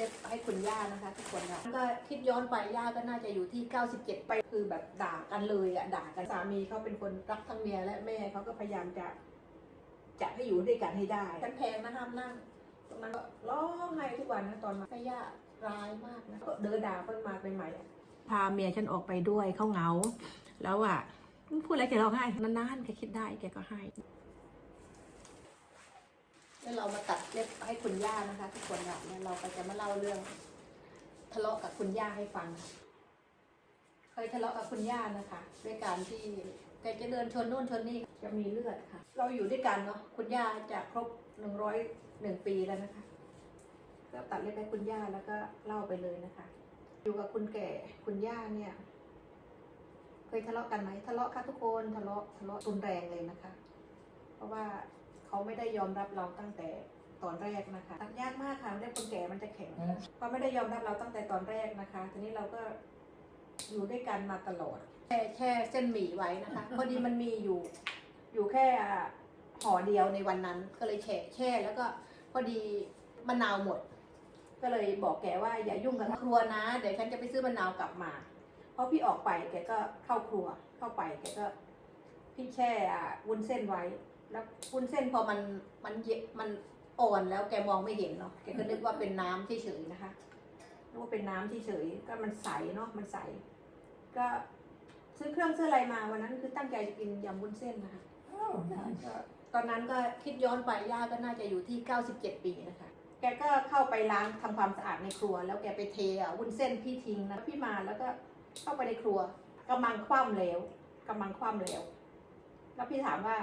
เล็บให้คุณย่านะคะทุกคนค่ะก็คิดย้อนไปย่าก็น่าจะอยู่ที่ 97 ไปคือแบบด่ากันเลยอะด่ากันสามีเขาเป็นคนรักทั้งเมียและแม่เขาก็พยายามจะจะให้อยู่ด้วยกันให้ได้ฉันแพงนะห้ามนั่งตรงนั้นก็ร้องไห้ทุกวันนะตอนมาแม่ย่าร้ายมากนะก็เดินด่าเพิ่งมาใหม่ๆอะพาเมียฉันออกไปด้วยเขาเหงา แล้วอะพูดอะไรแกร้องไห้นานๆแกคิดได้แกก็ให้ เรามาตัดเล็บให้คุณย่านะคะ ทุกคนค่ะแล้วเราก็จะมาเล่าเรื่อง ทะเลาะกับคุณย่าให้ฟังเคยทะเลาะกับคุณย่านะคะ ด้วยการที่แกจะเดินชนนู่นชนนี่จะมีเลือดค่ะ เราอยู่ด้วยกันเนาะคุณย่าจะครบหนึ่งร้อยหนึ่งปีแล้วนะคะก็ตัดเล็บให้คุณย่าแล้วก็เล่าไปเลยนะคะ อยู่กับคุณแก่คุณย่าเนี่ยเคยทะเลาะกันไหมทะเลาะค่ะทุกคนทะเลาะทะเลาะรุนแรงเลยนะคะ เพราะว่า เขาไม่ได้ยอมรับเราตั้งแต่ตอนแรกนะคะตัดยากมากค่ะเรื่องคนแก่มันจะแข็งเขาไม่ได้ยอมรับเราตั้งแต่ตอนแรกนะคะ ทีนี้เราก็อยู่ด้วยกันมาตลอดแช่แช่เส้นหมี่ไว้นะคะพอดีมันมีอยู่ อยู่แค่ห่อเดียวในวันนั้น ก็เลยแช่แช่แล้วก็พอดีมะนาวหมด ก็เลยบอกแกว่าอย่ายุ่งกับครัวนะเดี๋ยวฉันจะไปซื้อมะนาวกลับมาเพราะพี่ออกไปแกก็เข้าครัวเข้าไปแกก็พี่แช่อะวุ้นเส้นไว้ แล้ววุ้นเส้นพอมันมันเยมันอ่อนแล้วแกมองไม่เห็นเนาะแกก็นึกว่าเป็นน้ำเฉยๆนะคะนึกว่าเป็นน้ำเฉยๆก็มันใสเนาะมันใส ก็ซื้อเครื่องซื้ออะไรมาวันนั้นคือตั้งใจจะกินยำวุ้นเส้นนะคะก็ตอนนั้นก็คิดย้อนไปย่าก็น่าจะอยู่ที่ 97 ปีนะคะ แกก็เข้าไปล้างทำความสะอาดในครัว แล้วแกไปเทอะวุ้นเส้นพี่ทิ้งนะพี่มาแล้วก็เข้าไปในครัวกำลังคว่ำแล้วกำลังคว่ำแล้ว แล้วพี่ถามว่า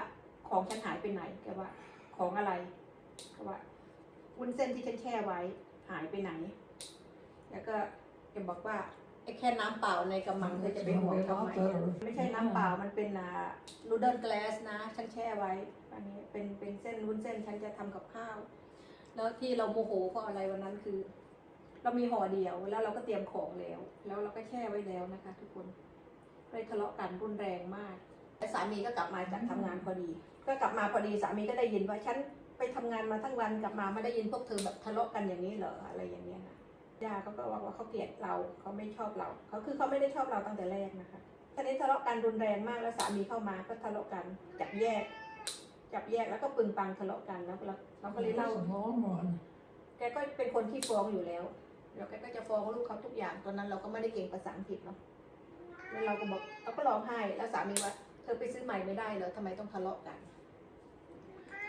ของฉันหายไปไหนแกว่า ของอะไรแกว่าวุ้นเส้นที่ฉันแช่ไว้หายไปไหน แล้วก็แกบอกว่าไอ้แค่น้ำเปล่าในกำมังเธอจะไปห่วงทำไมไม่ใช่น้ำเปล่ามันเป็นอ่านูเดิลแกลสนะฉันแช่ไว้อันนี้เป็นเป็นเส้นวุ้นเส้นฉันจะทำกับข้าว แล้วที่เราโมโหเพราะอะไรวันนั้นคือ เรามีห่อเดียวแล้วเราก็เตรียมของแล้ว แล้วเราก็แช่ไว้แล้วนะคะ ทุกคนเลยทะเลาะกันรุนแรงมากสามีก็กลับมาจากทำงานพอดี ก็กลับมาพอดีสามีก็ได้ยินว่าฉันไปทำงานมาทั้งวันกลับมาไม่ได้ยินพวกเธอแบบทะเลาะกันอย่างนี้เหรออะไรอย่างเงี้ยนะย่าเขาก็บอกว่าเขาเกลียดเราเขาไม่ชอบเราเขาคือเขาไม่ได้ชอบเราตั้งแต่แรกนะคะทีนี้ทะเลาะกันรุนแรงมากแล้วสามีเข้ามาก็ทะเลาะกันจับแยก จับแยกแล้วก็ปึงปังทะเลาะกันแล้วเราเราก็เลยเล่าแกก็เป็นคนที่ฟ้องอยู่แล้วแล้วแกก็จะฟ้องลูกเขาทุกอย่างตอนนั้นเราก็ไม่ได้เก่งภาษาอังกฤษเนาะแล้วเราก็บอกเราก็ร้องไห้แล้วสามีว่าเธอไปซื้อใหม่ไม่ได้เหรอทำไมต้องทะเลาะกัน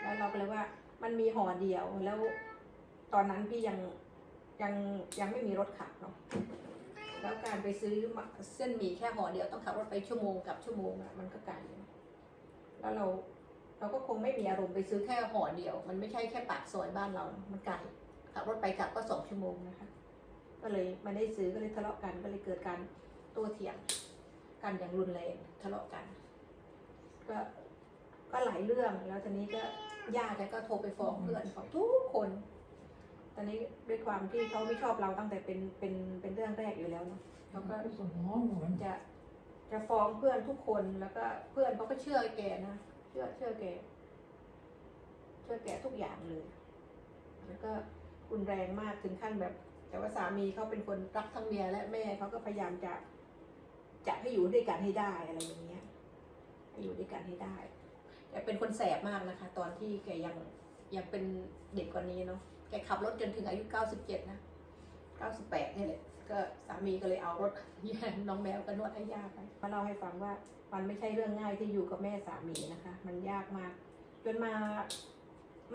แล้วเราก็เลยว่ามันมีห่อเดียวแล้วตอนนั้นพี่ยังยังยังไม่มีรถขับเนาะแล้วการไปซื้อเส้นหมี่แค่ห่อเดียวต้องขับรถไปชั่วโมงกับชั่วโมงอะมันก็ไกลแล้วเราเราก็คงไม่มีอารมณ์ไปซื้อแค่ห่อเดียว มันไม่ใช่แค่ปากซอยบ้านเรา มันไกลขับรถไปกลับก็สองชั่วโมงนะคะ ก็เลยไม่ได้ซื้อก็เลยทะเลาะกันก็เลยเกิดการโต้เถียงกันอย่างรุนแรงทะเลาะกัน ก็ก็หลายเรื่องแล้วทีนี้ก็ ย่าแกก็โทรไปฟ้องเพื่อนของทุกคน ตอนนี้ด้วยความที่เขาไม่ชอบเราตั้งแต่เป็นเป็นเป็นเรื่องแรกอยู่แล้วเนาะเขาก็จะจะฟ้องเพื่อนทุกคนแล้วก็เพื่อนเขาก็เชื่อแกนะเชื่อเชื่อแก เชื่อแกทุกอย่างเลย แล้วก็รุนแรงมากถึงขั้นแบบ แต่ว่าสามีเขาเป็นคนรักทั้งเมียและแม่เขาก็พยายามจะจะให้อยู่ด้วยกันให้ได้อะไรอย่างเงี้ยให้อยู่ด้วยกันให้ได้ แกเป็นคนแสบมากนะคะ ตอนที่แกยังยังเป็นเด็กกว่านี้เนาะแกขับรถจนถึงอายุเก้าสิบเจ็ดนะเก้าสิบแปดนี่แหละก็สามีก็เลยเอารถแย่น้องแมวก็นวดให้ย่าไปมาเล่าให้ฟังว่ามันไม่ใช่เรื่องง่ายที่อยู่กับแม่สามีนะคะ มันยากมาก จนมา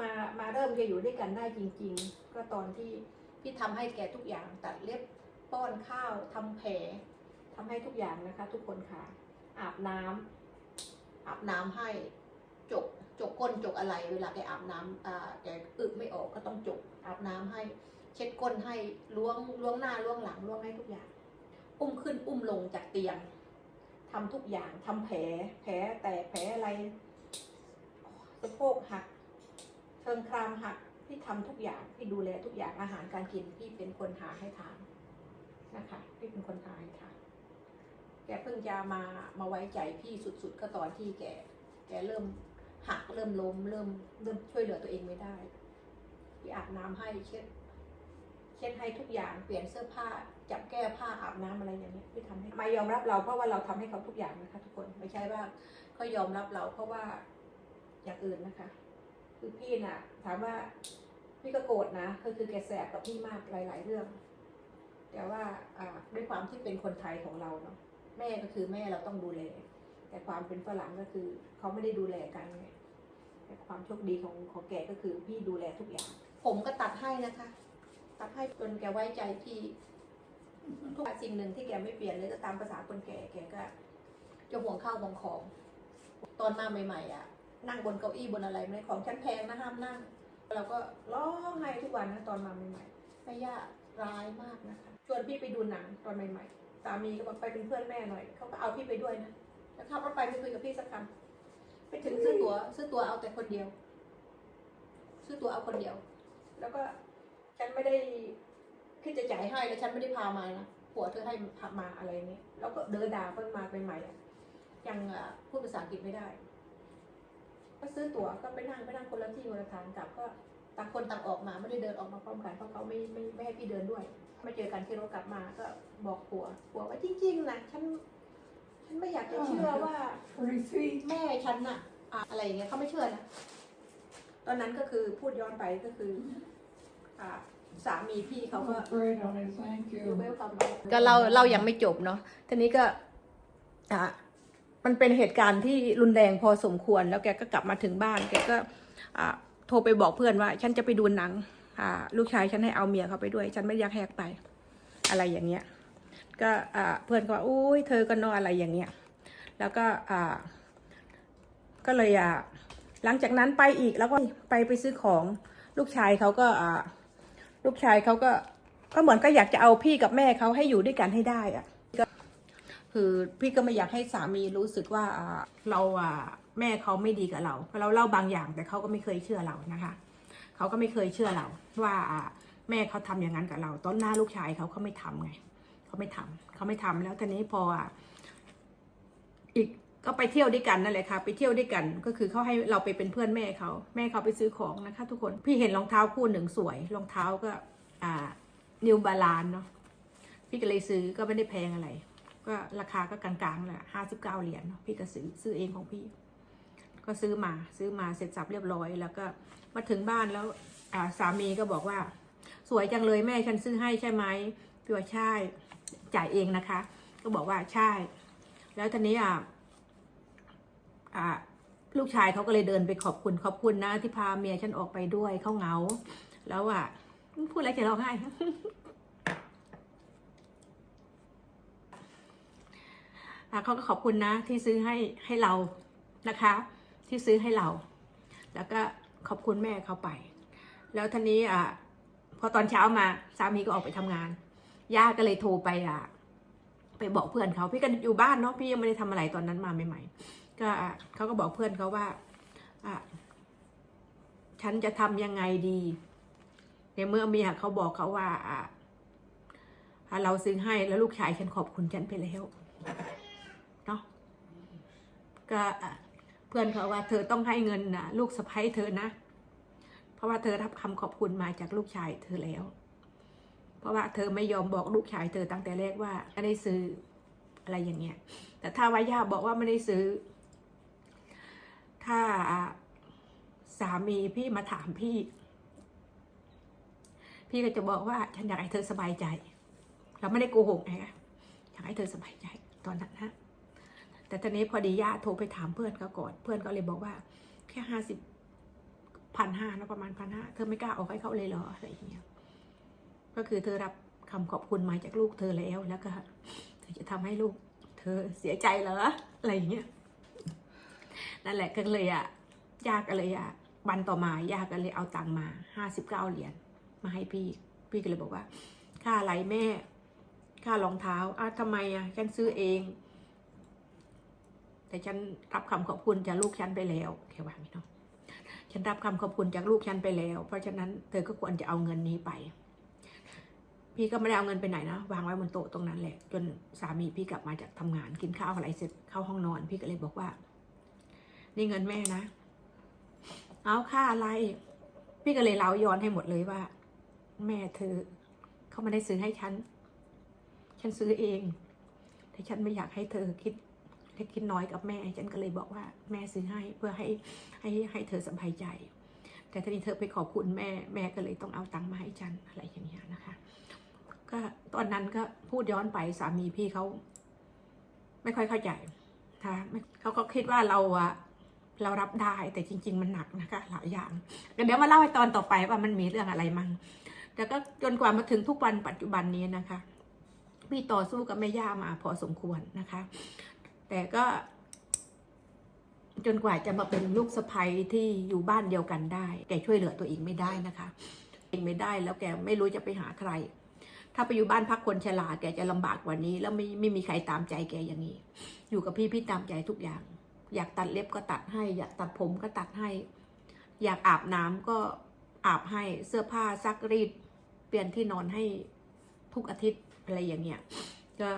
มามาเริ่มจะอยู่ด้วยกันได้จริง ๆ ก็ตอนที่พี่ทำให้แกทุกอย่างตัดเล็บป้อนข้าวทำแผลทำให้ทุกอย่างนะคะ ทุกคนค่ะ อาบน้ำอาบน้ำให้ จกจกก้นจกอะไรเวลาแกอาบน้ำอ่าแกอึไม่ออกก็ต้องจกอาบน้ำให้ เช็ดก้นให้ล้วงล้วงหน้าล้วงหลังล้วงให้ทุกอย่าง อุ้มขึ้นอุ้มลงจากเตียงทำทุกอย่างทำแผล แผลแตกแผลอะไรสะโพกหักเชิงครามหักพี่ทำทุกอย่างพี่ดูแลทุกอย่างอาหารการกินพี่เป็นคนหาให้ทานนะคะพี่เป็นคนหาให้ทานแกเพิ่งจะมามาไว้ใจพี่สุดๆก็ตอนที่แกแกเริ่ม หักเริ่มล้มเริ่มเริ่มช่วยเหลือตัวเองไม่ได้พี่อาบน้ำให้เช็ดเช็ดให้ทุกอย่างเปลี่ยนเสื้อผ้าจับแก้ผ้าอาบน้ำอะไรอย่างเงี้ยพี่ทำให้มายอมรับเราเพราะว่าเราทำให้เขาทุกอย่างนะคะ ทุกคนไม่ใช่ว่าเขายอมรับเราเพราะว่าอย่างอื่นนะคะ คือพี่น่ะ ถามว่าพี่ก็โกรธนะก็คือแกแสบกับพี่มากหลาย ๆ เรื่อง แต่ว่าอ่าด้วยความที่เป็นคนไทยของเราเนาะแม่ก็คือแม่เราต้องดูแลแต่ความเป็นฝรั่งก็คือเขาไม่ได้ดูแลกันไง แต่ความโชคดีของของแกก็คือพี่ดูแลทุกอย่าง ผมก็ตัดให้นะคะ ตัดให้จนแกไว้ใจพี่ ทุกสิ่งหนึ่งที่แกไม่เปลี่ยนเลยก็ตามภาษาคนแก่แกก็ จะห่วงข้าวห่วงของ ตอนมาใหม่ ๆ อะ นั่งบนเก้าอี้บนอะไรไม่ของชั้นแพงนะห้ามนั่ง เราก็ร้องไห้ทุกวันนะตอนมาใหม่ๆแม่ย่าร้ายมากนะคะชวนพี่ไปดูหนังตอนใหม่ ๆ สามีก็บอกไปเป็นเพื่อนแม่หน่อยเขาก็เอาพี่ไปด้วยนะแล้วขับรถไปไม่คุยกับพี่สักคำ ไปถึงซื้อตัว๋วซื้อตั๋วเอาแต่คนเดียว ซื้อตั๋วเอาคนเดียว แล้วก็ฉันไม่ได้คิดจะจ่ายให้แล้วฉันไม่ได้พามานะผัวเธอให้พามาอะไรนี้แล้วก็เดินด่าเพิ่งมาใหม่ๆยังพูดภาษาอังกฤษไม่ได้ ก็ซื้อตั๋วก็ไปนั่งไปนั่งคนละที่คนละทางกลับก็ต่างคนต่างออกมาไม่ได้เดินออกมาพร้อมกันเพราะเขาไม่ไม่ไม่ให้พี่เดินด้วยมาเจอกันที่รถกลับมาก็บอกผัวผัวว่าจริงๆนะฉัน ฉันไม่อยากจะเชื่อว่า Forty-three. แม่ฉันน่ะอะอะไรอย่างเงี้ยเขาไม่เชื่อนะตอนนั้นก็คือพูดย้อนไปก็คืออ่าสามีพี่เขาก็ Great on it, thank อยู่ you. เวลคัมก็เราเรายังไม่จบเนาะทีนี้ก็อ่ามันเป็นเหตุการณ์ที่รุนแรงพอสมควร แล้วแกก็กลับมาถึงบ้าน แกก็อ่าโทรไปบอกเพื่อนว่า ฉันจะไปดูหนังอ่าลูกชายฉันให้เอาเมียเขาไปด้วย ฉันไม่อยากแหกไป อะไรอย่างเงี้ย ก็เพื่อนก็ว่าอุ้ยเธอก็นอนอะไรอย่างเงี้ยแล้วก็อ่าก็เลยอะหลังจากนั้นไปอีกแล้วก็ไปไปซื้อของลูกชายเขาก็อ่าลูกชายเขาก็ก็เหมือนก็อยากจะเอาพี่กับแม่เขาให้อยู่ด้วยกันให้ได้อะก็คือพี่ก็ไม่อยากให้สามีรู้สึกว่าอ่าเราอะแม่เขาไม่ดีกับเราเราเล่าบางอย่างแต่เขาก็ไม่เคยเชื่อเรานะคะเขาก็ไม่เคยเชื่อเราว่าอ่าแม่เขาทำอย่างนั้นกับเราตอนหน้าลูกชายเขาเขาไม่ทำไง เขาไม่ทำเขาไม่ทำแล้วทีนี้พออะอีกก็ไปเที่ยวด้วยกันนั่นแหละค่ะ ไปเที่ยวด้วยกันก็คือเขาให้เราไปเป็นเพื่อนแม่เขาแม่เขาไปซื้อของนะคะ ทุกคนพี่เห็นรองเท้าคู่หนึ่งสวย รองเท้าก็ อ่านิวบาลานเนาะพี่ก็เลยซื้อก็ไม่ได้แพงอะไร ก็ราคาก็กลางๆแหละห้าสิบเก้าเหรียญเนาะพี่ก็ซื้อซื้อเองของพี่ ก็ซื้อมาซื้อมาเสร็จสับเรียบร้อย แล้วก็มาถึงบ้านแล้วอ่าสามีก็บอกว่า สวยจังเลยแม่ฉันซื้อให้ใช่ไหมพี่ว่าใช่ จ่ายเองนะคะ ก็บอกว่าใช่ แล้วทีนี้อะอ่าลูกชายเขาก็เลยเดินไปขอบคุณขอบคุณนะที่พาเมียฉันออกไปด้วยเขาเหงา แล้วอะพูดอะไรจะร้องไห้เขาก็ขอบคุณนะที่ซื้อให้ให้เรานะคะ ที่ซื้อให้เรา แล้วก็ขอบคุณแม่เขาไป แล้วทีนี้อะพอตอนเช้ามาสามีก็ออกไปทำงาน ย่าก็เลยโทรไปอะ ไปบอกเพื่อนเขาพี่ก็อยู่บ้านเนาะพี่ยังไม่ได้ทำอะไรตอนนั้นมาใหม่ๆก็เขาก็บอกเพื่อนเขาว่าอะฉันจะทำยังไงดีในเมื่อเมียเขาบอกเขาว่าอะเราซื้อให้แล้วลูกชายฉันขอบคุณฉันไปแล้วเนาะก็ะเพื่อนเขาว่า เธอต้องให้เงินนะลูกสะใภ้เธอนะ เพราะว่าเธอรับคำขอบคุณมาจากลูกชายเธอแล้ว เพราะว่าเธอไม่ยอมบอกลูกชายเธอตั้งแต่แรกว่าไม่ได้ซื้ออะไรอย่างเงี้ย แต่ถ้าว่าย่าบอกว่าไม่ได้ซื้อ ถ้าสามีพี่มาถามพี่ พี่ก็จะบอกว่าฉันอยากให้เธอสบายใจ เราไม่ได้โกหกไงอยากให้เธอสบายใจตอนนั้นนะแต่ตอนนี้พอดีย่าโทรไปถามเพื่อนเขาก่อน เพื่อนก็เลยบอกว่า แค่ห้าสิบพันห้านะประมาณพันห้าเธอไม่กล้าออกให้เขาเลยเหรออะไรอย่างเงี้ย ก็คือเธอรับคำขอบคุณมาจากลูกเธอแล้วแล้วก็เธอจะทำให้ลูก เธอเสียใจเหรออะไรอย่างเงี้ยนั่นแหละก็เลยอะยากก็เลยอะวันต่อมายากก็เลยเอาตังมาห้าสิบเก้าเหรียญมาให้พี่ พี่ก็เลยบอกว่า ค่าอะไรแม่ ค่ารองเท้าอ้าวทำไมอะฉันซื้อเอง แต่ฉันรับคำขอบคุณจากลูกฉันไปแล้วแค่ว่างี้เนาะฉันรับคำขอบคุณจากลูกฉันไปแล้ว เพราะฉะนั้นเธอก็ควรจะเอาเงินนี้ไป พี่ก็ไม่ได้เอาเงินไปไหนนะ วางไว้บนโต๊ะตรงนั้นแหละ จนสามีพี่กลับมาจากทำงานกินข้าวอะไรเสร็จเข้าห้องนอน พี่ก็เลยบอกว่า นี่เงินแม่นะ เอาค่าอะไร พี่ก็เลยเล่าย้อนให้หมดเลยว่า แม่เธอเขาไม่ได้ซื้อให้ฉัน ฉันซื้อเอง แต่ฉันไม่อยากให้เธอคิดเล็กคิดน้อยกับแม่ ฉันก็เลยบอกว่า แม่ซื้อให้เพื่อให้ให้ให้เธอสบายใจ แต่ทีนี้เธอไปขอบคุณแม่ แม่ก็เลยต้องเอาตังค์มาให้ฉันอะไรอย่างเงี้ยนะคะ ก็ตอนนั้นก็พูดย้อนไปสามีพี่เขาไม่ค่อยเข้าใจนะคะเขาก็คิดว่าเราอะเรารับได้แต่จริง ๆ มันหนักนะคะหลายอย่างเดี๋ยวมาเล่าให้ตอนต่อไปว่ามันมีเรื่องอะไรมั่งแต่ก็จนกว่ามาถึงทุกวันปัจจุบันนี้นะคะ พี่ต่อสู้กับแม่ย่ามาพอสมควรนะคะ แต่ก็ จนกว่าจะมาเป็นลูกสะใภ้ที่อยู่บ้านเดียวกันได้ แกช่วยเหลือตัวเองไม่ได้นะคะเองไม่ได้แล้วแกไม่รู้จะไปหาใคร ถ้าไปอยู่บ้านพักคนชราแกจะลำบากกว่านี้ แล้วไม่ไม่มีใครตามใจแกอย่างนี้ อยู่กับพี่พี่ตามใจทุกอย่าง อยากตัดเล็บก็ตัดให้ อยากตัดผมก็ตัดให้ อยากอาบน้ำก็อาบให้เสื้อผ้าซักรีด เปลี่ยนที่นอนให้ทุกอาทิตย์อะไรอย่างเงี้ยก็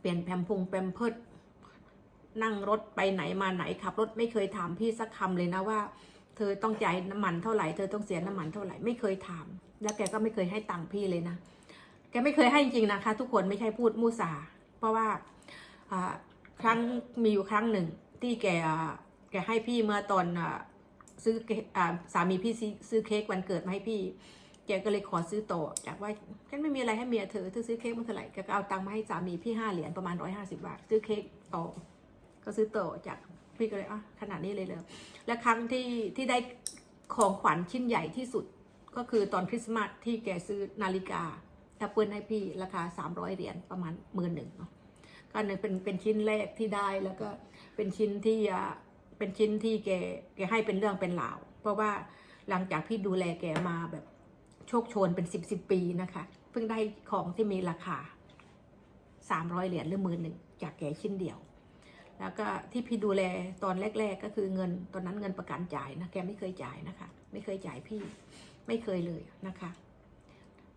เปลี่ยนแพมพุงแพมเพิดนั่งรถไปไหนมาไหนขับรถไม่เคยถามพี่สักคำเลยนะว่า เธอต้องจ่ายน้ำมันเท่าไหร่ เธอต้องเสียน้ำมันเท่าไหร่ไม่เคยถาม แล้วแกก็ไม่เคยให้ตังค์พี่เลยนะ แกไม่เคยให้จริงนะคะ ทุกคนไม่ใช่พูดมูสา เพราะว่าครั้งมีอยู่ครั้งหนึ่ง ที่แกแกให้พี่เมื่อตอนซื้ออสามีพี่ซื้อเค้กวันเกิดมาให้พี่ แกก็เลยขอซื้อต่อจากว่าฉันไม่มีอะไรให้เมียเธอเธอซื้อเค้กมาเท่าไหร่แกก็เอาตังค์มาให้สามีพี่ห้าเหรียญประมาณร้อยห้าสิบาท ซื้อเค้กต่อ ก็ซื้อต่อจากพี่ก็เลยอะขนาดนี้เลยเลย และครั้งที่ที่ได้ของขวัญชิ้นใหญ่ที่สุด ก็คือตอนคริสต์มาสที่แกซื้อนาฬิกาแอปเปิลให้พี่ราคาสามร้อยเหรียญประมาณหมื่นหนึ่งเนาะก็หนึ่งเป็นเป็นชิ้นแรกที่ได้แล้วก็เป็นชิ้นที่เป็นชิ้นที่แกแกให้เป็นเรื่องเป็นราว เพราะว่าหลังจากพี่ดูแลแกมาแบบโชคโชนเป็นสิบสิบปีนะคะ เพิ่งได้ของที่มีราคาสามร้อยเหรียญหรือหมื่นหนึ่งจากแกชิ้นเดียว แล้วก็ที่พี่ดูแลตอนแรก ๆ ก็คือเงินตอนนั้นเงินประกันจ่ายนะแกไม่เคยจ่ายนะคะ ไม่เคยจ่ายพี่ ไม่เคยเลยนะคะ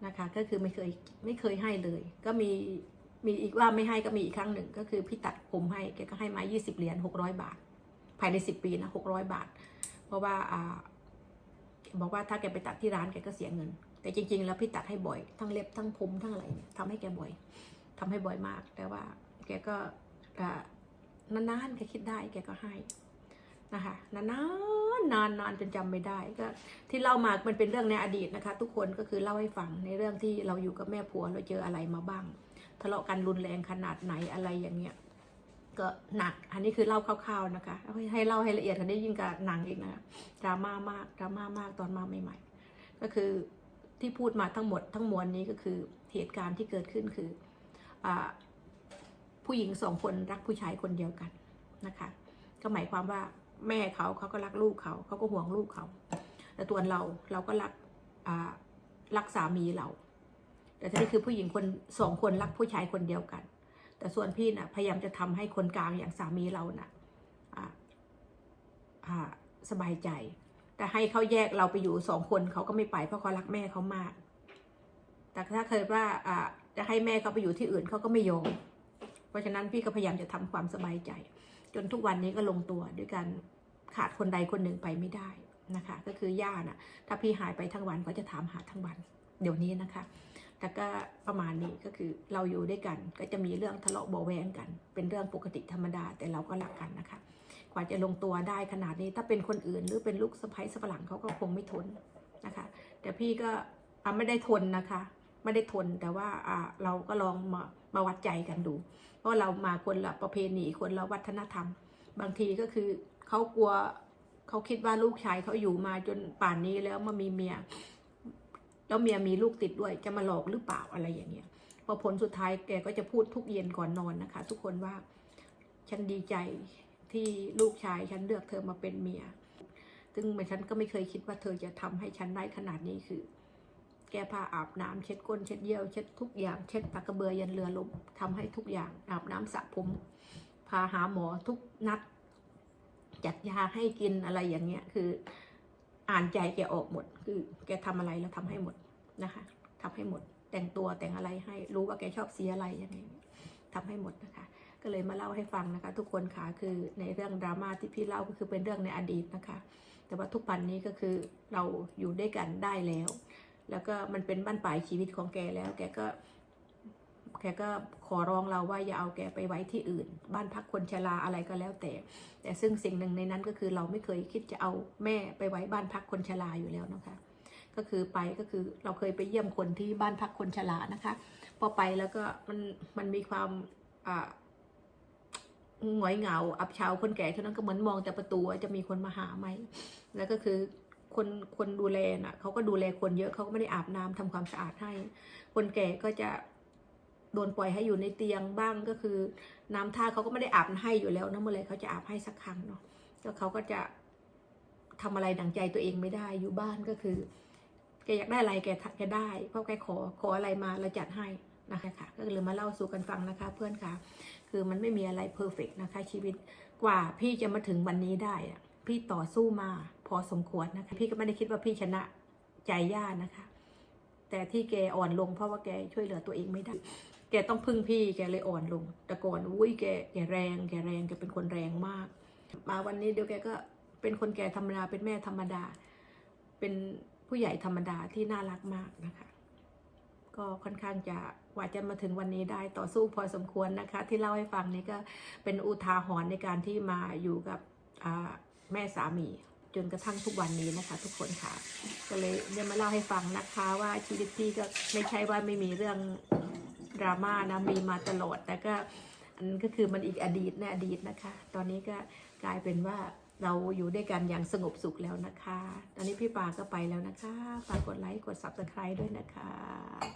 นะคะ ก็คือไม่เคยไม่เคยให้เลย ก็มีมีอีกว่าไม่ให้ก็มีอีกครั้งหนึ่ง ก็คือพี่ตัดผมให้แกก็ให้มา 20 เหรียญ600 บาท ภายใน 10 ปีนะ600 บาท เพราะว่าอ่าบอกว่าถ้าแกไปตัดที่ร้านแกก็เสียเงิน แต่จริง ๆ แล้วพี่ตัดให้บ่อย ทั้งเล็บทั้งผมทั้งอะไรเนี่ยทำให้แกบ่อยทำให้บ่อยมาก แต่ว่าแกก็อ่านานๆแกคิดได้แกก็ให้ นะคะนานๆนานนานจนจำไม่ได้ก็ที่เล่ามามันเป็นเรื่องในอดีตนะคะ ทุกคนก็คือเล่าให้ฟังในเรื่องที่เราอยู่กับแม่ผัวเราเจออะไรมาบ้าง ทะเลาะกันรุนแรงขนาดไหนอะไรอย่างเงี้ยก็หนัก อันนี้คือเล่าคร่าวๆนะคะ ให้เล่าให้ละเอียดกันได้ยิ่งกับหนังอีกนะคะดราม่ามากดราม่ามากตอนมาใหม่ ๆ ก็คือที่พูดมาทั้งหมดทั้งมวลนี้ก็คือเหตุการณ์ที่เกิดขึ้นคืออผู้หญิงสองคนรักผู้ชายคนเดียวกันนะคะ ก็หมายความว่า แม่เขาเขาก็รักลูกเขาเขาก็ห่วงลูกเขา แต่ตัวเราเราก็รักรักสามีเรา แต่ทีนี้คือผู้หญิงคนสองคนรักผู้ชายคนเดียวกัน แต่ส่วนพี่นะ่ะพยายามจะทำให้คนกลางอย่างสามีเรานะ่ะอ่าสบายใจ แต่ให้เขาแยกเราไปอยู่สองคนเขาก็ไม่ไปเพราะเขารักแม่เขามาก แต่ถ้าเคยว่าอ่าจะให้แม่เขาไปอยู่ที่อื่นเขาก็ไม่ยอมเพราะฉะนั้นพี่ก็พยายามจะทำความสบายใจ จนทุกวันนี้ก็ลงตัวด้วยการขาดคนใดคนหนึ่งไปไม่ได้นะคะ ก็คือย่าน่ะ ถ้าพี่หายไปทั้งวันก็จะถามหาทั้งวัน เดี๋ยวนี้นะคะ แต่ก็ประมาณนี้ก็คือเราอยู่ด้วยกัน ก็จะมีเรื่องทะเลาะเบาแวงกัน เป็นเรื่องปกติธรรมดา แต่เราก็รักกันนะคะ กว่าจะลงตัวได้ขนาดนี้ ถ้าเป็นคนอื่นหรือเป็นลูกสะใภ้สฝรั่งเขาก็คงไม่ทนนะคะ แต่พี่ก็อะไม่ได้ทนนะคะ ไม่ได้ทนแต่ว่าอ่าเราก็ลองมา มาวัดใจกันดู เพราะเรามาคนละประเพณีคนละวัฒนธรรม บางทีก็คือเขากลัวเขาคิดว่าลูกชายเขาอยู่มาจนป่านนี้แล้วมามีเมียแล้วเมียมีลูกติดด้วยจะมาหลอกหรือเปล่าอะไรอย่างเงี้ยพอผลสุดท้ายแกก็จะพูดทุกเย็นก่อนนอนนะคะ ทุกคนว่าฉันดีใจที่ลูกชายฉันเลือกเธอมาเป็นเมีย ซึ่งฉันก็ไม่เคยคิดว่าเธอจะทำให้ฉันได้ขนาดนี้คือ แก้ผ้าอาบน้ำเช็ดก้นเช็ดเยี่ยวเช็ดทุกอย่างเช็ดปากกระเบือยันเรือลมทำให้ทุกอย่างอาบน้ำสระผมพาหาหมอทุกนัด จัดยาให้กินอะไรอย่างเงี้ยคือ อ่านใจแกออกหมด คือ แกทำอะไรแล้วทำให้หมดนะคะทำให้หมด แต่งตัวแต่งอะไรให้รู้ว่าแกชอบสีอะไรยังไงทำให้หมดนะคะ ก็เลยมาเล่าให้ฟังนะคะ ทุกคนค่ะคือในเรื่องดราม่าที่พี่เล่าก็คือเป็นเรื่องในอดีตนะคะ แต่ว่าทุกปันนี้ก็คือเราอยู่ด้วยกันได้แล้ว แล้วก็มันเป็นบ้านปลายชีวิตของแกแล้ว แกก็ แกก็ขอร้องเราว่าอย่าเอาแกไปไว้ที่อื่น บ้านพักคนชราอะไรก็แล้วแต่ แต่ซึ่งสิ่งหนึ่งในนั้นก็คือเราไม่เคยคิดจะเอาแม่ไปไว้บ้านพักคนชราอยู่แล้วนะคะ ก็คือไปก็คือเราเคยไปเยี่ยมคนที่บ้านพักคนชรานะคะ พอไปแล้วก็มันมันมีความอ่าหงอยเหงา อับเฉาคนแก่เท่านั้นก็เหมือนมองแต่ประตูจะมีคนมาหาไหม แล้วก็คือ คนคนดูแลน่ะเขาก็ดูแลคนเยอะเขาก็ไม่ได้อาบน้ำทำความสะอาดให้ คนแก่ก็จะโดนปล่อยให้อยู่ในเตียงบ้างก็คือ น้ำท่าเขาก็ไม่ได้อาบให้อยู่แล้วนะเมื่อไรเขาจะอาบให้สักครั้งเนาะแล้วเขาก็จะทำอะไรดังใจตัวเองไม่ได้อยู่บ้านก็คือแกอยากได้อะไรแกแกได้ เพราะแกขอขออะไรมาเราจัดให้นะคะค่ะก็เลยมาเล่าสู่กันฟังนะคะ เพื่อนค่ะ คือมันไม่มีอะไรเพอร์เฟกนะคะ ชีวิตกว่าพี่จะมาถึงวันนี้ได้อะพี่ต่อสู้มา อสมควรนะคะพี่ก็ไม่ได้คิดว่าพี่ชนะใจย่านะคะ แต่ที่แกอ่อนลงเพราะว่าแกช่วยเหลือตัวเองไม่ได้ แกต้องพึ่งพี่แกเลยอ่อนลง แต่ก่อนอุ้ยแกแกแรงแกแรงแกเป็นคนแรงมาก มาวันนี้เดี๋ยวแกก็เป็นคนแก่ธรรมดาเป็นแม่ธรรมดา เป็นผู้ใหญ่ธรรมดาที่น่ารักมากนะคะก็ค่อนข้างจะกว่าจะมาถึงวันนี้ได้ต่อสู้พอสมควรนะคะ ที่เล่าให้ฟังนี่ก็เป็นอุทาหรณ์ในการที่มาอยู่กับแม่สามี จนกระทั่งทุกวันนี้นะคะ ทุกคนค่ะ ก็เลยเนี่ยมาเล่าให้ฟังนะคะว่าชีวิตพี่ก็ไม่ใช่ว่าไม่มีเรื่องดราม่านะมีมาตลอดแต่ก็อันก็คือมันอีกอดีตในอดีตนะคะ ตอนนี้ก็กลายเป็นว่าเราอยู่ด้วยกันอย่างสงบสุขแล้วนะคะ ตอนนี้พี่ปาก็ไปแล้วนะคะ ฝากกดไลค์ กด subscribe ด้วยนะคะ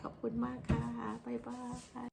ขอบคุณมากค่ะ บ๊ายบาย